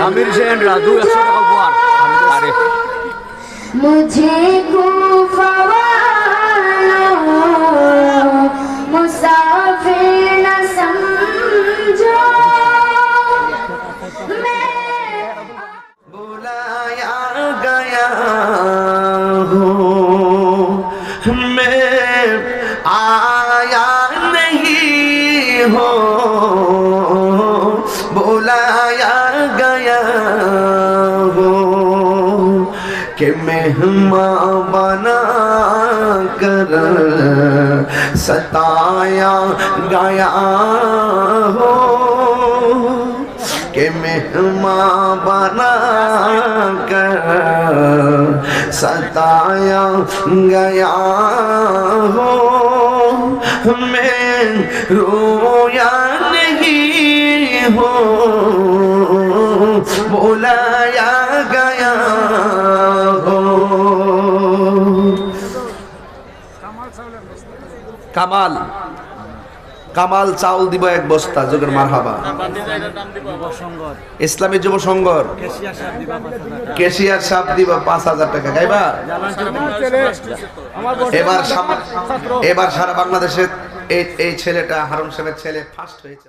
مجھے مسافی بولا یا گیا ہوں میں آیا نہیں ہوں بولا ہو کہ میں بنا کر ستایا گیا ہو کہ ہواں بنا کر ستایا گیا ہو میں رویا نہیں ہوں बुलाया गया हो কামাল কামাল চাউল দিব এক বস্তা যোগের মার হাবা ইসলামী যুব সংঘর কেশিয়ার সাপ দিব পাঁচ হাজার টাকা গাইবা এবার এবার সারা বাংলাদেশে এই এই ছেলেটা হারুন সাহেবের ছেলে ফার্স্ট হয়েছে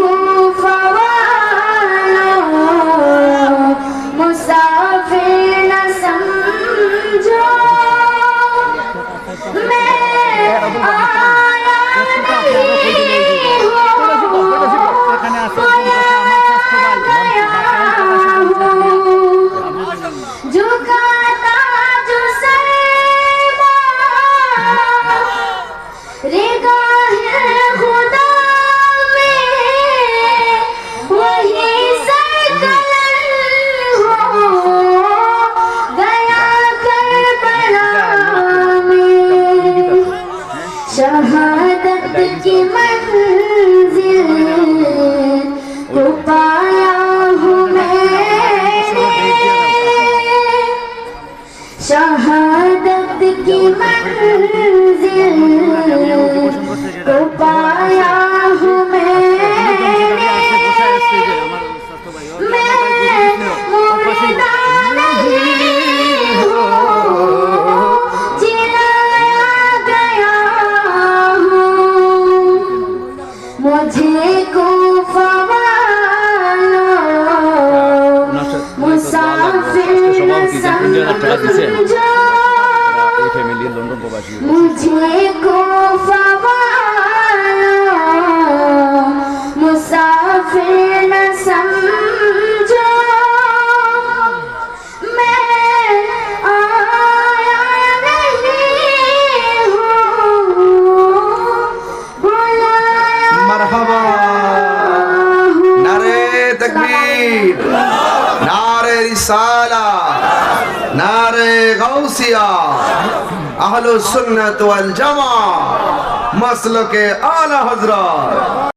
شہادت کی منزل کو پایا ہوں میں نے شہادت کی منزل مجھے مساف مرحبہ نر تکبیر نار رسالہ نعرہ غوثیہ اہل السنت والجمع مسلک اعلی حضرات